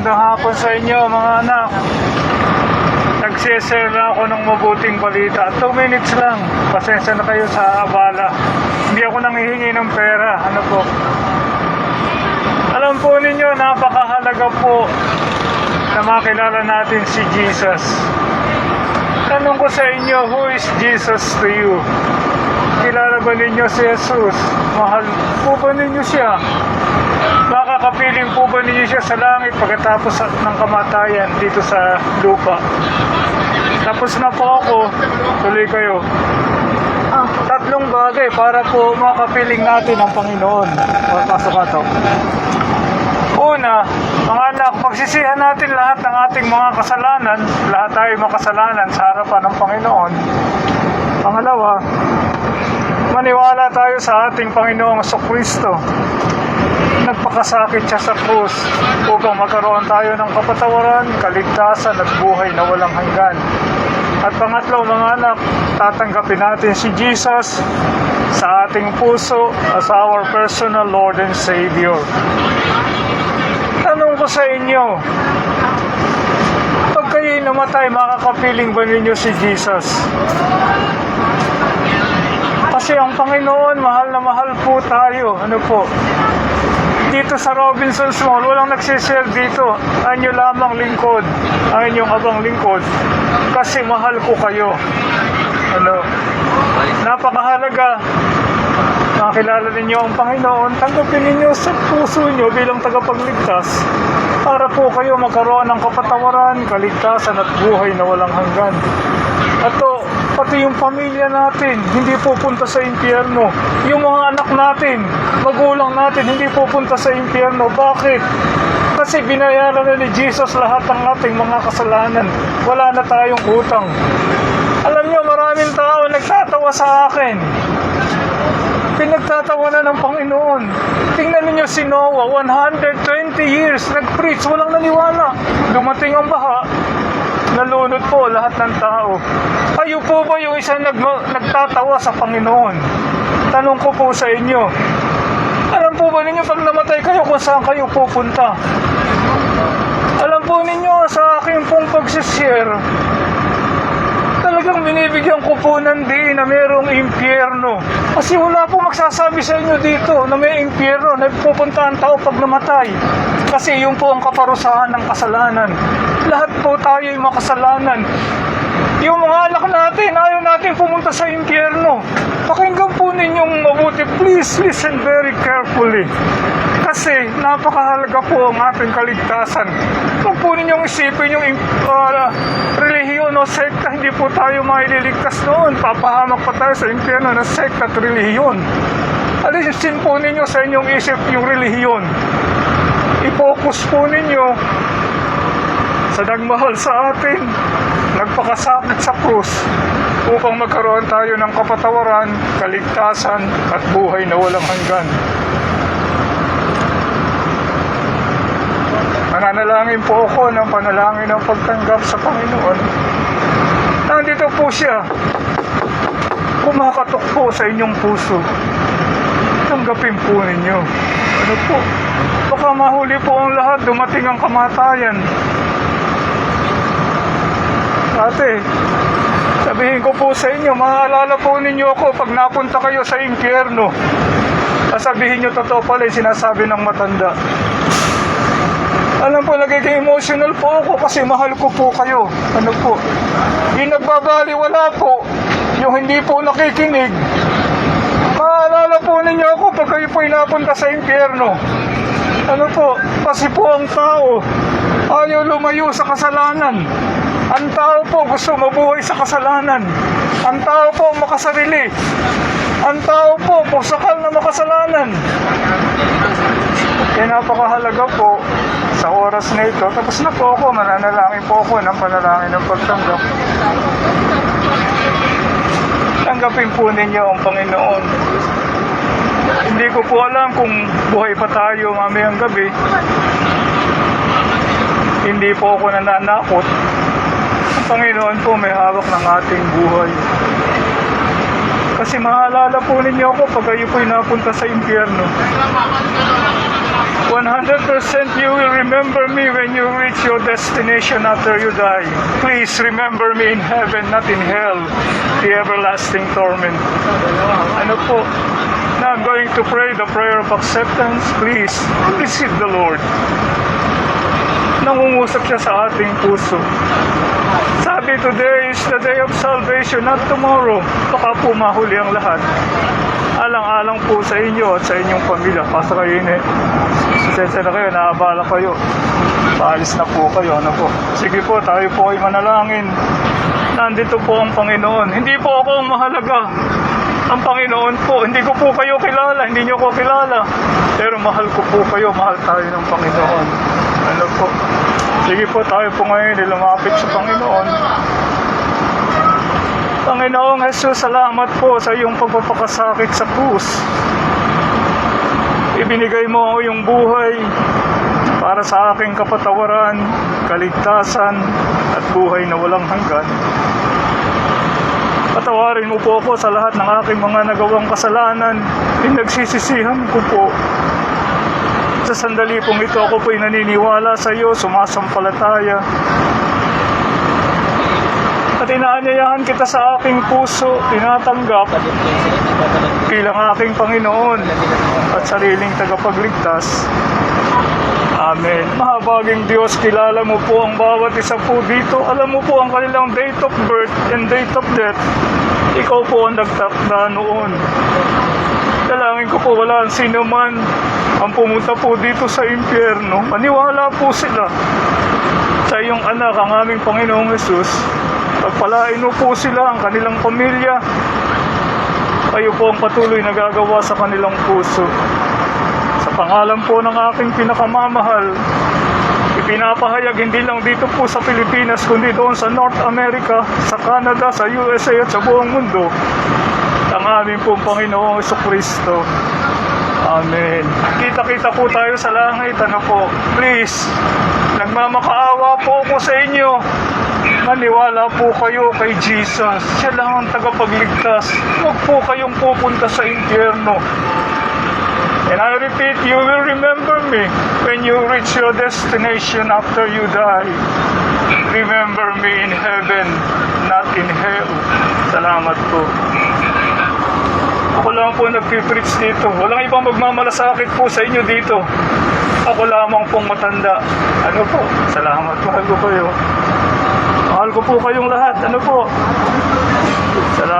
Magandang hapon sa inyo mga anak. Nagsishare na ako ng mabuting balita. 2 minutes lang. Pasensya na kayo sa abala. Hindi ako nanghihingi ng pera. Ano po? Alam po ninyo, napakahalaga po na makilala natin si Jesus. Tanong ko sa inyo, who is Jesus to you? Kilala ba ninyo si Jesus? Mahal po ba ninyo siya? Makakapiling po ba ninyo siya sa langit pagkatapos ng kamatayan dito sa lupa? Tapos na po ako, tuloy kayo. Tatlong bagay para po makapiling natin ang Panginoon. Pasok ka to. Una, mga anak, pagsisihan natin lahat ng ating mga kasalanan, lahat tayo makasalanan sa harapan ng Panginoon. Pangalawa, maniwala tayo sa ating Panginoong Kristo. Nagpakasakit siya sa krus upang magkaroon tayo ng kapatawaran, kaligtasan at buhay na walang hanggan. At pangatlo mga anak, tatanggapin natin si Jesus sa ating puso as our personal Lord and Savior. Tanong ko sa inyo, pag kayo'y namatay, makakapiling ba ninyo si Jesus? Kasi ang Panginoon, mahal na mahal po tayo. Ano po? Dito sa Robinson's Mall, walang nagsishare dito. Anyo lamang lingkod. Ang inyong abang lingkod. Kasi mahal ko kayo. Ano? Napakahalaga. Makilala ninyo ang Panginoon. Tanggapin ninyo sa puso nyo bilang tagapagligtas para po kayo magkaroon ng kapatawaran, kaligtasan at buhay na walang hanggan. At to, pati yung pamilya natin, hindi pupunta sa impyerno. Yung mga anak natin, magulang natin, hindi pupunta sa impyerno. Bakit? Kasi binayaran na ni Jesus lahat ng ating mga kasalanan. Wala na tayong utang. Alam niyo, maraming tao nagtatawa sa akin. Pinagtatawanan ng Panginoon. Tingnan ninyo si Noah, 120 years nag-preach, walang naniwala. Dumating ang baha, nalunod po lahat ng tao. Kayo po ba yung isa nag nagtatawa sa Panginoon? Tanong ko po sa inyo. Alam po ba ninyo pag namatay kayo kung saan kayo pupunta? Alam po ninyo sa aking pong pagsishare, talagang binibigyan ko po ng diin na mayroong impyerno. Kasi wala po magsasabi sa inyo dito na may impyerno na pupunta ang tao pag namatay. Kasi yun po ang kaparusahan ng kasalanan. Lahat po tayo ay makasalanan. Yung mga anak natin, ayaw natin pumunta sa impyerno. Pakinggan po ninyong mabuti. Please listen very carefully. Kasi napakahalaga po ang ating kaligtasan. Huwag po ninyong isipin yung uh, relihiyon o sekta, hindi po tayo maililigtas noon. Papahamak pa tayo sa impyerno ng sekta at relihiyon. Alisin po ninyo sa inyong isip yung relihiyon. I-focus po ninyo sa nagmahal sa atin, nagpakasakit sa krus upang magkaroon tayo ng kapatawaran, kaligtasan at buhay na walang hanggan. Mananalangin po ako ng panalangin ng pagtanggap sa Panginoon. Nandito po siya. Kumakatok po sa inyong puso. Tanggapin po ninyo. Ano po? Baka mahuli po ang lahat, dumating ang kamatayan. Ate, sabihin ko po sa inyo, maalala po ninyo ako pag napunta kayo sa impyerno. Sasabihin nyo, totoo pala yung sinasabi ng matanda. Alam po, nagiging emotional po ako kasi mahal ko po kayo. Ano po? Yung nagbabali, wala po. Yung hindi po nakikinig. Maalala po ninyo ako pag kayo po napunta sa impyerno. Ano po? Kasi po ang tao ayaw lumayo sa kasalanan. Ang tao po gusto mabuhay sa kasalanan. Ang tao po makasarili. Ang tao po pusakal na makasalanan. Kaya napakahalaga po sa oras na ito. Tapos na po ako, mananalangin po ako ng panalangin ng pagtanggap. Tanggapin po ninyo ang Panginoon. Hindi ko po alam kung buhay pa tayo mamayang gabi. Hindi po ako nananakot. Ang Panginoon po may hawak ng ating buhay. Kasi maalala po ninyo ako pag kayo po'y napunta sa impyerno. 100 100% you will remember me when you reach your destination after you die. Please remember me in heaven, not in hell, the everlasting torment. Ano po? Now I'm going to pray the prayer of acceptance. Please, receive the Lord. Nangungusap siya sa ating puso. Sabi, today is the day of salvation, not tomorrow. Baka po ang lahat. Alang-alang po sa inyo at sa inyong pamilya. Pastor kayo ini. Sensya na kayo, naabala kayo. Paalis na po kayo. Ano po? Sige po, tayo po ay manalangin. Nandito po ang Panginoon. Hindi po ako ang mahalaga. Ang Panginoon po, hindi ko po kayo kilala, hindi niyo ko kilala. Pero mahal ko po kayo, mahal tayo ng Panginoon. Ano po? Sige po, tayo po ngayon ay lumapit sa Panginoon. Panginoong Jesus, salamat po sa iyong pagpapakasakit sa krus. Ibinigay mo iyong buhay para sa aking kapatawaran, kaligtasan, at buhay na walang hanggan. Patawarin mo po ako sa lahat ng aking mga nagawang kasalanan. Pinagsisisihan ko po. Sa sandali pong ito ako po'y naniniwala sa iyo, sumasampalataya. At inaanyayahan kita sa aking puso, tinatanggap bilang aking Panginoon at sariling tagapagligtas. Amen. Mahabaging Diyos, kilala mo po ang bawat isa po dito. Alam mo po ang kanilang date of birth and date of death. Ikaw po ang nagtakda noon. Dalangin ko po wala ang sino man ang pumunta po dito sa impyerno. Maniwala po sila sa iyong anak, ang aming Panginoong Yesus. Pagpalain mo po sila, ang kanilang pamilya. Kayo po ang patuloy na gagawa sa kanilang puso. Sa pangalan po ng aking pinakamamahal, ipinapahayag hindi lang dito po sa Pilipinas, kundi doon sa North America, sa Canada, sa USA at sa buong mundo, ang aming pong Panginoong Kristo. Amen. Kita-kita po tayo sa langit. Ano po? Please, nagmamakaawa po ako sa inyo. Maniwala po kayo kay Jesus. Siya lang ang tagapagligtas. Huwag po kayong pupunta sa impyerno. And I repeat, you will remember me when you reach your destination after you die. Remember me in heaven, not in hell. Salamat po. Ako lang po nagpipreach dito. Walang ibang magmamalasakit po sa inyo dito. Ako lamang pong matanda. Ano po? Salamat. Ko kayo. Mahal ko po kayong lahat. Ano po? Salamat